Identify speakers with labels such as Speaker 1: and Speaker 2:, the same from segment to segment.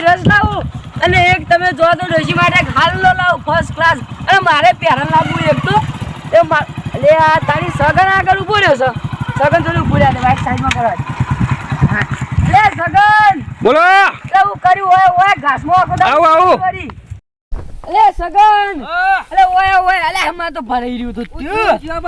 Speaker 1: કેરી રસ લાવું અને એક તમે જો તો ડોશી માટે હાલો લાવું ફર્સ્ટ ક્લાસ અને મારે પહેરણ લાવવું એક તો. એ એટલે આ તારી સગન આગળ ઊભો રહ્યો છે. સગન થોડું ભૂલ્યા રહ્યા બાઈક સાઈડમાં કરવા લે સગન!
Speaker 2: બોલો!
Speaker 1: એવું કર્યું હોય હોય ઘાસમાં આખો
Speaker 2: આવું, આવું.
Speaker 1: અલે સગન! અલે ઓય ઓય અલે હમણાં તો ભરાઈ રહ્યું હતું. ત્યું.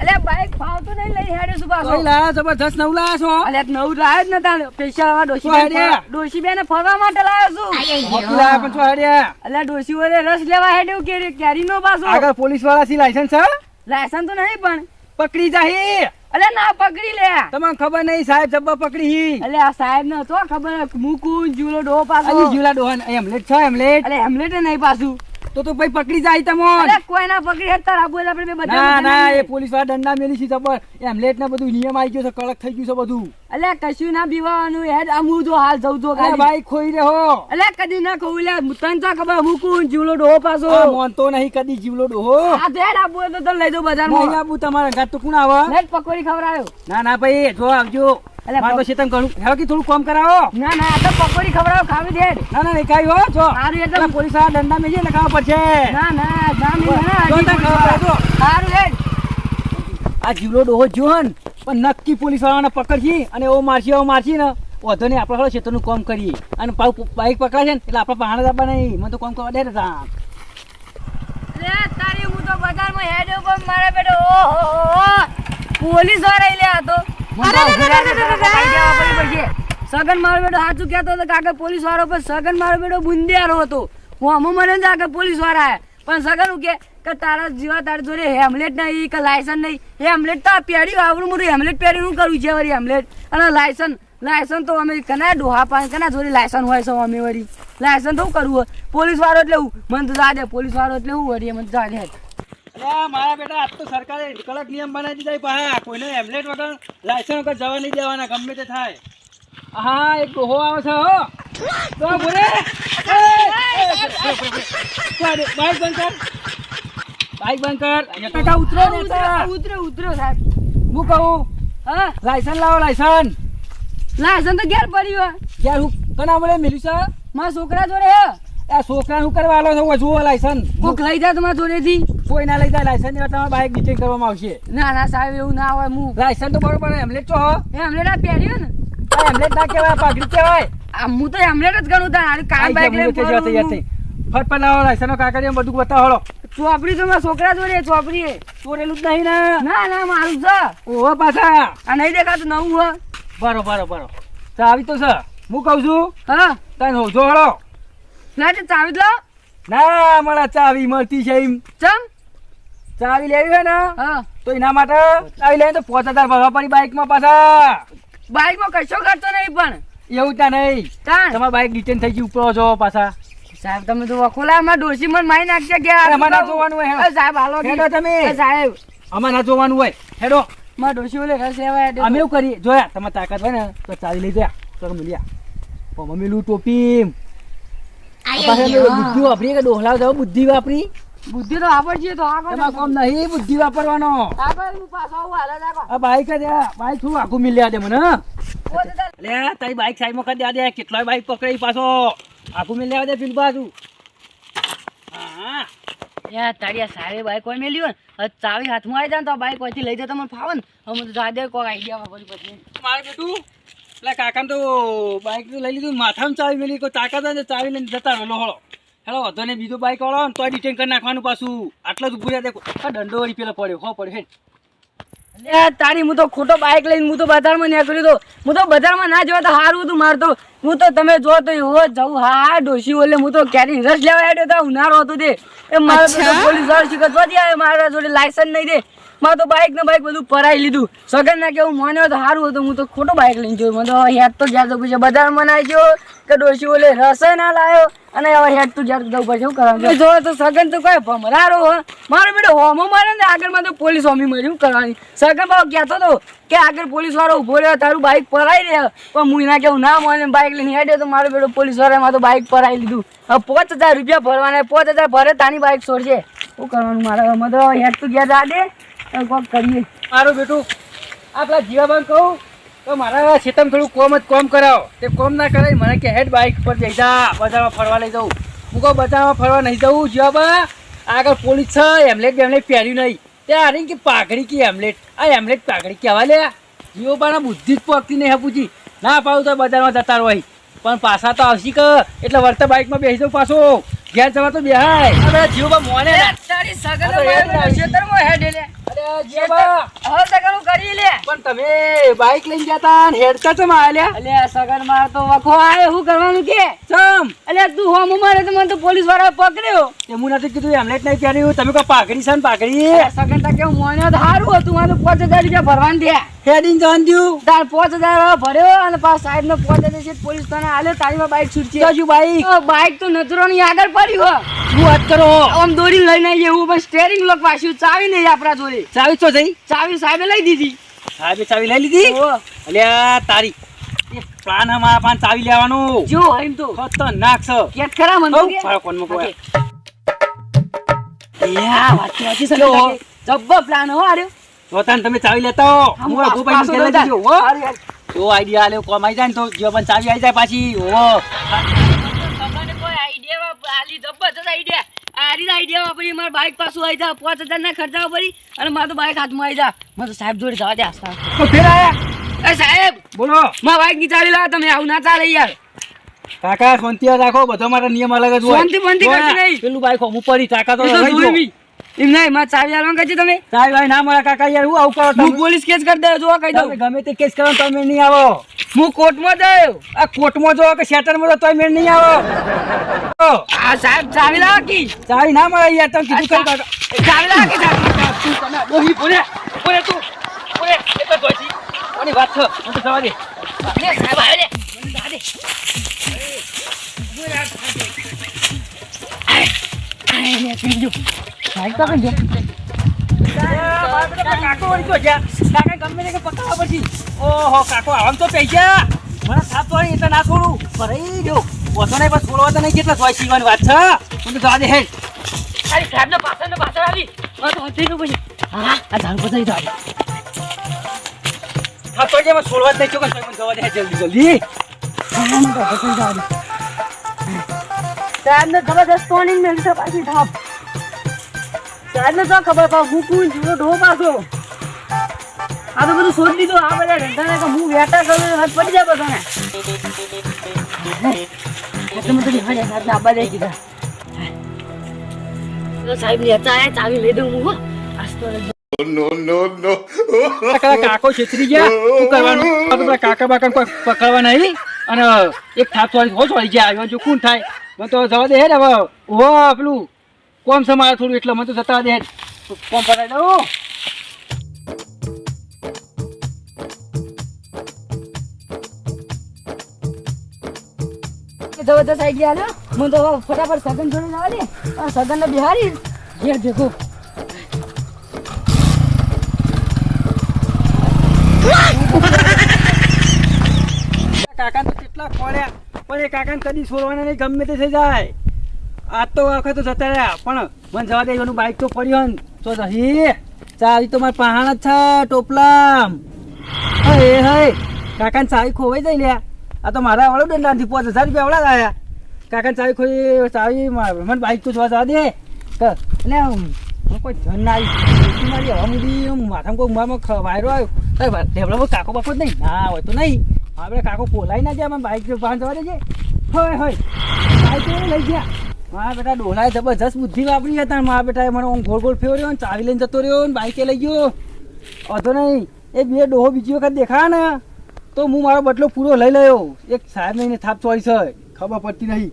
Speaker 1: અલે બાઈક ફાવતો નહીં લઈ હેડે છું પાછો?
Speaker 2: જબરજસ્ત નવ લાયા છો?
Speaker 1: અલે નવ લાયો જ નતા પૈસા ડોશી
Speaker 2: બે હેડ્યા.
Speaker 1: ડોશી બેને ફરવા માટે લાયો છું.
Speaker 2: મોટું લાયા પણ છો હેડે
Speaker 1: અલે ડોશી ઓરે રસ લેવા હેડ્યું કે કેરી નો પાછો.
Speaker 2: આગળ પોલીસવાળા સી લાયસન્સ છે
Speaker 1: લાયસન્સ તો નહીં પણ.
Speaker 2: પકડી જાહી.
Speaker 1: અલે ના પકડી લે.
Speaker 2: તમને ખબર નહીં સાહેબ જબ્બા પકડી હી.
Speaker 1: અલે આ સાહેબ ને તો ખબર મુકું જુલો ડો
Speaker 2: અલી
Speaker 1: પાછો
Speaker 2: જીવલા ડોહન એમલેટ છે એમલેટ
Speaker 1: અલે હેમલેટ નહીં પાછું.
Speaker 2: તો તો ભાઈ પકડી જાય તમો
Speaker 1: અરે કોઈ ના પકડી હે તારા એટલે આપણે બે
Speaker 2: ના ના એ પોલીસવાળા દંડા મેલી છે જબર. એમલેટ ને બધું નિયમ આવી ગયો છે કડક થઈ ગયું છે બધું.
Speaker 1: અલે કશું ના બીવાનું હેડ અમુ જો હાલ જઉં તો
Speaker 2: ભાઈ ખોઈ રહ્યો
Speaker 1: અલે કદી ના કહું લે તને તો ખબર મુકું જીવલો ડોહો પાછો.
Speaker 2: આ મોનતો નહીં કદી જીવલો ડોહો.
Speaker 1: આ તો હેડ આબુ તો તને લઈ જાઉં
Speaker 2: નહીં
Speaker 1: બજારમાં
Speaker 2: આબુ તમારા ઘર તો કોણ આવે?
Speaker 1: હેડ પકોડી ખવડાયો.
Speaker 2: ના ના ભાઈ જો આવજો.
Speaker 1: અલે
Speaker 2: મારે પછી તમે ઘણું હેવા કે થોડું કામ કરાવો.
Speaker 1: ના ના આ તો પકોડી ખવડાવો ખાવી દે. હેડ.
Speaker 2: ના ના નહીં હો જો.
Speaker 1: સારું એટલે
Speaker 2: પોલીસવાળા દંડા મેલી લખાવવા પડશે.
Speaker 1: ના ના ના ના
Speaker 2: જો તને જો.
Speaker 1: સારું હેડ.
Speaker 2: આ જીવલો ડોહો જોન પણ નક્કી પોલીસ વાળાને પકડશી અને એવો મારશી એવો મારશી ને વધો નહીં આપણે ખેતરનું કામ કરીએ. અને બાઈક પકડાશે ને એટલે આપણે પાણા દાબા નહીં. મને તો કામ કરવા દે ને.
Speaker 1: તારી હું તો બજારમાં હેડ્યો પણ મારા બેટો ઓહો પોલીસવાળા લે હતો. સગન મારો બેટો સાચું કહેતો હતો કાકા પોલીસ વાળો પણ સગન મારો બેટો બુંદિયારો હતો. હું અમુક મને જ આગળ પોલીસવાળા પણ સગન કે તારા જીવા તારા જોડે હેમલેટ નહીં, કે લાયસન્સ નહીં. હેમલેટ તો પહેર્યું આવડું મોટું હેમલેટ પહેર્યું હું કરું છે વળી હેમલેટ? અને લાયસન્સ લાયસન્સ તો અમે કના ડોહા પાસે કના જોડે લાયસન્સ હોય છે અમે વળી. લાયસન્સ તો કરવું? પોલીસ વાળો એટલે હું? મને તો જાદે પોલીસ વાળો એટલે હું વળી, મને તો જા. દે
Speaker 2: અરે મારા બેટા, આજ તો સરકારે કડક નિયમ બનાવી દીધા કોઈને હેમલેટ વગર લાયસન્સ વગર જવા નહીં દેવાના, ગમે તે થાય. હા એક ડોહો આવે છે હો તો બોલે બાઈક બંધ કર બાઈક બંધ કર ટકા ઉતરો ને.
Speaker 1: ઉતરો ઉતરો સાહેબ
Speaker 2: હું કહું
Speaker 1: હા
Speaker 2: લાયસન્સ લાવો લાયસન્સ
Speaker 1: લાયસન્સ તો ઘેર પડ્યું હે
Speaker 2: યાર હું કના મળે મિલ્યું છે
Speaker 1: મારા છોકરા જોડે હે
Speaker 2: આ છોકરા શું કરવા આલો છો જુઓ લાયસન્સ
Speaker 1: કોક લઈ જાય તમારા જોડેથી
Speaker 2: કોઈ ના લઈ જાય લાયસન્સ એવા તમારે બાઈક ડિટેન કરવામાં આવશે
Speaker 1: ના ના સાહેબ એવું ના હોય હું
Speaker 2: લાયસન્સ તો બરોબર હેમલેટ છો
Speaker 1: હેમલેટ ના પહેર્યું ને
Speaker 2: આ હેમલેટ ના કહેવાય પાઘડી કહેવાય.
Speaker 1: આ હું તો હેમલેટ જ ગણું તા કામ બાઈક લઈને ફરું ફટ
Speaker 2: પર લાવો લાયસન્સ નો કાગળિયો બધું બતાવો
Speaker 1: ચોપડી તો મારા છોકરા જોડે ચોપડી.
Speaker 2: ચોરેલું જ નહીં ને.
Speaker 1: ના ના મારું છે.
Speaker 2: ઓહો પાછા.
Speaker 1: આ નહીં દેખાતું નવું હે.
Speaker 2: બરો બરો બરો. ચાવી તો છે. હું કહું છું
Speaker 1: હા.
Speaker 2: તને હોજો હળો.
Speaker 1: ના તે ચાવી લો.
Speaker 2: ના મળે ચાવી મળતી છે એમ.
Speaker 1: ચમ?
Speaker 2: ચાવી લેવી હોય ને
Speaker 1: હા.
Speaker 2: તો એના માટે ચાવી લઈને તો પોતા તાર ભરવા પડી બાઇકમાં પાછા.
Speaker 1: બાઈકમાં કશો ખર્ચો નહીં પણ.
Speaker 2: એવું ત્યાં નહીં. તમારે બાઇક ડિટેન થઈ ગયું ઉપરો છો પાછા.
Speaker 1: સાહેબ તમે તો વખોલા અમારા ડોસી મને મારી નાખશે કે
Speaker 2: અમારે ના જોવાનું હોય,
Speaker 1: સાહેબ હાલો
Speaker 2: હેડો તમે.
Speaker 1: સાહેબ.
Speaker 2: અમારે ના જોવાનું હોય હેડો.
Speaker 1: મારા ડોસી ઓલે રસ સેવા
Speaker 2: અમે એવું કરીએ. જોયા તમે તાકાત હોય ને તો ચાલી લઈ જયા. તો મળ્યા મમ્મી લું ટોપી બુદ્ધિ વાપરી કે ડોહલા જાવ બુદ્ધિ વાપરી.
Speaker 1: બુદ્ધિ તો વાપરજે તો આગળ
Speaker 2: એમાં કોમ નહીં બુદ્ધિ વાપરવાનો.
Speaker 1: પાછો.
Speaker 2: આ બાઈક જ આ બાઈક શું આખું મિલ્યા દે મને લે તારી બાઈક સાઈડમાં કરી દે દે કેટલાય બાઈક પકડી પાછો. આખું મિલ્યા દે ફીલ બાજુ. હા
Speaker 1: યાર તારી સારી બાઈક હોય મેલ્યું ને ચાવી હાથમાં આવી જાય ને તો બાઈક અહીંથી લઈ જતો મને ફાવે ને. હવે મને તો જા દે આઈડિયા વાપરી પછી.
Speaker 2: મારે બેટું એટલે કાકાને તો બાઈક તો લઈ લીધું માથામાં ચાવી મેલી કોઈ તાકાત હોય ને ચાવી લઈને જતા રહો હળો હેલો વધો ને બીજો બાઈક વાળો ને તો ડિટેન કરી નાખવાનું પાછું. આટલો જ ઉભું દેખો. આ દંડો વળી પેલો પડ્યો હો પડ્યો હેડ.
Speaker 1: તારી હું તો ખોટો બાઈક લઈને હું તો બજારમાં નીકળ્યો તો હું તો બજારમાં ના જવા તો હારું હતું મારતો હું તો તમે જો તો એવો જ જવું હા હા ડોશી ઓલે હું તો કેરી રસ લેવા આવ્યો તો ઉનાળો હતો તે. એ મારે પોલીસ વાળો શીખવા આવે મારા જોડે લાયસન્સ નહીં દે. મારે તો બાઇક ને બાઈક બધું પરાઈ લીધું. સગન ના કેવું માન્યો તો સારું હતું. હું તો ખોટો બાઈક લઈને જોયું. મને તો હેડ તો જ્યાં પછી બધા ના ગયો કે ડોશી ઓલે રસે ના લાવ્યો અને હવે હેડ તું જ્યાં જવું પછી શું કરવાનું? જો તો સગન તો કોઈ ભમરારો હો. મારો બેટો હોમો મારે ને આગળમાં તો પોલીસ હોમી મળી કરવાની? સગન બાબુ કહેતો હતો કે આગળ પોલીસ વાળો ઊભો રહ્યો, તારું બાઈક પરાઈ રહ્યો. પણ હું એના કેવું ના મને બાઇક લઈને હેડ્યો તો મારો બેટો પોલીસવાળા તો બાઈક પરાઈ લીધું. હવે પાંચ હજાર રૂપિયા ભરવાના પાંચ હજાર ભરે તાની બાઈક છોડશે શું કરવાનું મારે? મતલબ હેડ તું ગયા જા કોક કરીએ.
Speaker 2: મારું બેટું, આપણા જીવાબાન કહું, તો મારા ખેતરમાં થોડું કોમ જ કોમ કરાવો. તે કોમ ના કરાય, મને કે હેડ બાઇક પર જઈ જા બજારમાં ફરવા લઈ જવું હું કહું, બજારમાં ફરવા નહીં જવું જીવાબા, આગળ પોલીસ છે, એમલેટ બેમલેટ પહેર્યું નહીં. તે આરી કે પાઘડી કે એમલેટ? આ એમલેટ પાઘડી કહેવા લે? જીવો બાના બુદ્ધિ જ પહોંચતી નહીં હપુજી ના પાડું તો બજારમાં જતા રહો. પણ પાછા તો આવશી કે? એટલે વર્તા બાઇકમાં બેસી જાઉં પાછો. ઘેર જવા તો બેહાય. આ બધા મોને
Speaker 1: તારી સગન
Speaker 2: આ તો હેડ
Speaker 1: મારા
Speaker 2: લાગી.
Speaker 1: ખેતરમાં હેડ લે.
Speaker 2: અરે જીવો
Speaker 1: હવે સગન કરી લે.
Speaker 2: પણ તમે બાઈક લઈને જતા ને હેડતા ચમ આલ્યા
Speaker 1: સગન માર તો વખો આયો શું કરવાનું કે?
Speaker 2: ચમ.
Speaker 1: તું હોમ મારે તો મને તો પોલીસવાળા પકડ્યો.
Speaker 2: તે હું નથી કીધું એમલેટ નહીં કર્યું તમે કહો પાઘડી છે ને પાઘડી?
Speaker 1: સગન તા કેવું મોને તો હારું હતું મારે પાંચ હજાર રૂપિયા ભરવાનું થયા.
Speaker 2: હેડીને જવાનું થયું?
Speaker 1: તાર પાંચ હજાર ભર્યો અને પાછ સાહેબ નો પાંચ હજાર છે પોલીસ તને આલે તારીમાં બાઈક છૂટશે.
Speaker 2: બાઈક?
Speaker 1: બાઈક તો નજરો ની આગળ પડ્યું હો.
Speaker 2: શું વાત કરો.
Speaker 1: આમ દોરી લઈને આવીએ હું પણ સ્ટેરિંગ લોક પાછું ચાવી નહીં આપણા જોડે.
Speaker 2: ચાવી તો જઈ.
Speaker 1: ચાવી સાહેબે લઈ દીધી.
Speaker 2: સાહેબે ચાવી લઈ લીધી? અલ્યા તારી. પ્લાન અમારા પાન ચાવી લેવાનું.
Speaker 1: જો એમ તો.
Speaker 2: ખતરનાક છે.
Speaker 1: કેટ ખરા મને
Speaker 2: ફાળો મૂકો
Speaker 1: યા, વાત વાંચી સમજી
Speaker 2: જો.
Speaker 1: લાગે. પ્લાન હો આર્યો.
Speaker 2: જોતાન તમે ચાવી લેતા હો. હું ગોપાઈ
Speaker 1: પાછો
Speaker 2: ઘેર લઈ
Speaker 1: દોડતા.
Speaker 2: હો. જો આઈડિયા આલ્યો કોમ આઈ જાય ને તો જો પણ ચાવી આવી જાય પાછી હો.
Speaker 1: Idea. આઈડિયા વાપરી મારે બાઈક પાછું આવી જા પાંચ હજાર ના ખર્ચા વાપરી અને મારે તો બાઈક હાથમાં આવી જા. મને તો સાહેબ જોડે જવા દે સાહેબ.
Speaker 2: તો ફેર આયા.
Speaker 1: એ સાહેબ!
Speaker 2: બોલો.
Speaker 1: મારા બાઈકની ચાલી લાવ તમે આવું ના ચાલે યાર.
Speaker 2: કાકા શાંતિ રાખો. બધો મારા નિયમ અલગ જ હોય.
Speaker 1: શાંતિ
Speaker 2: શાંતિ
Speaker 1: કરતી નહીં.
Speaker 2: પેલું બાઈક હું પડી
Speaker 1: કાકા તો એમ નહીં મારે ચાવી આલવાનું કહે છે તમે.
Speaker 2: ચાવી ભાઈ ના મારા કાકા યાર હું આવું કરો
Speaker 1: હું પોલીસ કેસ કરી દઉં જો કહી દઉં.
Speaker 2: ગમે તે કેસ કરો તમે નહીં આવો.
Speaker 1: હું કોર્ટમાં જયો
Speaker 2: આ કોર્ટમાં જો કે શેટરમાં જો તોય મેળ નહીં આવો
Speaker 1: આ સાહેબ ચાવી લાવો કી
Speaker 2: ચાવી ના મળે યાર તમે કીધું ખરું કાકા.
Speaker 1: ચાવી
Speaker 2: તું તમે ઓહી બોલે બોલે તું બોલે એક તો જોઈ ઓની વાત છે હું તો જવા દે
Speaker 1: લે સાહેબ આવે લે જવા દે. સાહેબ તો કઈ.
Speaker 2: કાકો વળી તો ગયા કાકા ગમે તે પકાવવા પછી ઓહો કાકો આમ તો પૈસા મને સાત વાળી એટલે ના છોડું ભરાઈ ગયો ઓછો નહીં પણ છોડવા તો નહીં કેટલા સોય સીવાની વાત છે મને તો જવા દે હેડ
Speaker 1: તારી સાહેબને પાછળ ને પાછળ આવી. હવે તો હજી નું પછી. હા, આ પર જઈ જાવ.
Speaker 2: હા તો જે મને છોડવા જ નહીં ચોકન મને જવા દે જલ્દી જલ્દી
Speaker 1: હા, તો દે. સાહેબને જબરદસ્ત warning મેલી છે પાછી થાપ. સાહેબને તો ખબર પણ હું ઢો પાછો. આ તો બધું છોડી દીધું આ બધા ધંધાને કે હું વેટા કરું હાથ પડી જાય બધાને. એટલે મેં તો કીધું, આબા દે કીધા. સાહેબ લેતા આયા ચાવી લઈ દઉં હું આજ.
Speaker 2: કાકા કાકો છેતરી ગયા. શું કરવાનું? આ તો પેલા કાકા બાકા કોઈ પકડવા નહીં અને એક થાપ વાળી હોશ વાળી ગયા. આવ્યો જો કોણ થાય? મને તો જવા દે હેડ હવે. ઓ પેલું કોમ છે થોડું એટલે મને તો જતા દે. કોમ પતાવી દઉં.
Speaker 1: જબરદસ્ત આવી ગયા ને હું તો ફટાફટ સગન જોડે જવા ને આ સગન ને બિહારી. ઘેર ભેગો.
Speaker 2: કાકા કેટલા ખોળ્યા. પણ એ કાકાને કદી છોડવાના નહીં, ગમે તે થઈ જાય. આજ તો વખત તો જતા રહ્યા. પણ મને જવા દે, એનું બાઈક તો પડ્યો ને. તો જહી. ચાવી તો મારા પહાણ જ છે, ટોપલામ. હે હે કાકાને ચાવી ખોવાઈ જઈ લ્યા. આ તો મારા વાળો દંડાથી પાંચ હજાર રૂપિયા વળા આવ્યા કાકા ચાવી ખોઈ ચાવી મને બાઇક તો જોવા જવા દે. એટલે હું કોઈ ધન ના આવી. મારી હવા આમ માથામાં કોઈ મારમાં વાયરો આવ્યો. ડેવલપ કાકો બાકો નહીં. ના, હોય તો નહીં. આપણે કાકો પોલાઈ ના ગયા બાઇક પાન જવા દેજે. હોય હોય. બાઇક લઈ ગયા. મારા બેટા ડોલાએ જબરજસ્ત બુદ્ધિ વાપરી હતા. મારા બેટાએ મને આમ ગોળ ગોળ ફેર્યો ચાવી લઈને જતો રહ્યો ને બાઈકે લઈ ગયો. અધો નહીં. એ બે ડોહો બીજી વખત દેખાયા ને તો હું મારો બટલો પૂરો લઈ લયો. એક સાહેબ નહીં થાપ ચોરી છે ખબર પડતી નહીં.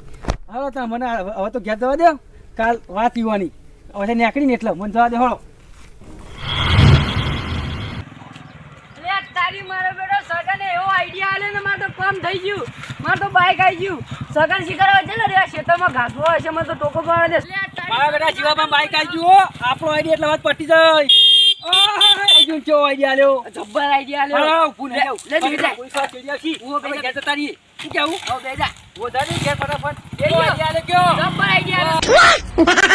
Speaker 2: હાલો તા મને હવે હવે તો ઘેર જવા દે કાલ વાત પીવાની હવે નીકળીને એટલે. મને જવા દે હળો
Speaker 1: તારી મારો બેટો સગન એવો આઈડિયા આલે ને મારે તો કામ થઈ ગયું. મારે તો બાઈક આવી ગયું. સગન શીખર છે ને રે ખેતરમાં ઘાસવો હશે મને તો ટોકો પાડે દે
Speaker 2: મારા બેટા જીવામાં બાઈક આવી ગયો આપણો આઈડિયા એટલે વાત પટી જાય. મને કેવો આઈડિયા આલ્યો
Speaker 1: જબ્બર આઈડિયા આલ્યો
Speaker 2: હા ફૂલ
Speaker 1: લે લે જા
Speaker 2: કોઈ સો ચડિયા
Speaker 1: છી ઓ
Speaker 2: બે જા જતા રહી શું કેવું
Speaker 1: આવ બે
Speaker 2: જા ઓ ધરી
Speaker 1: ઘેર ફટાફટ.
Speaker 2: આઈડિયા આલ્યો
Speaker 1: જબ્બર આઈડિયા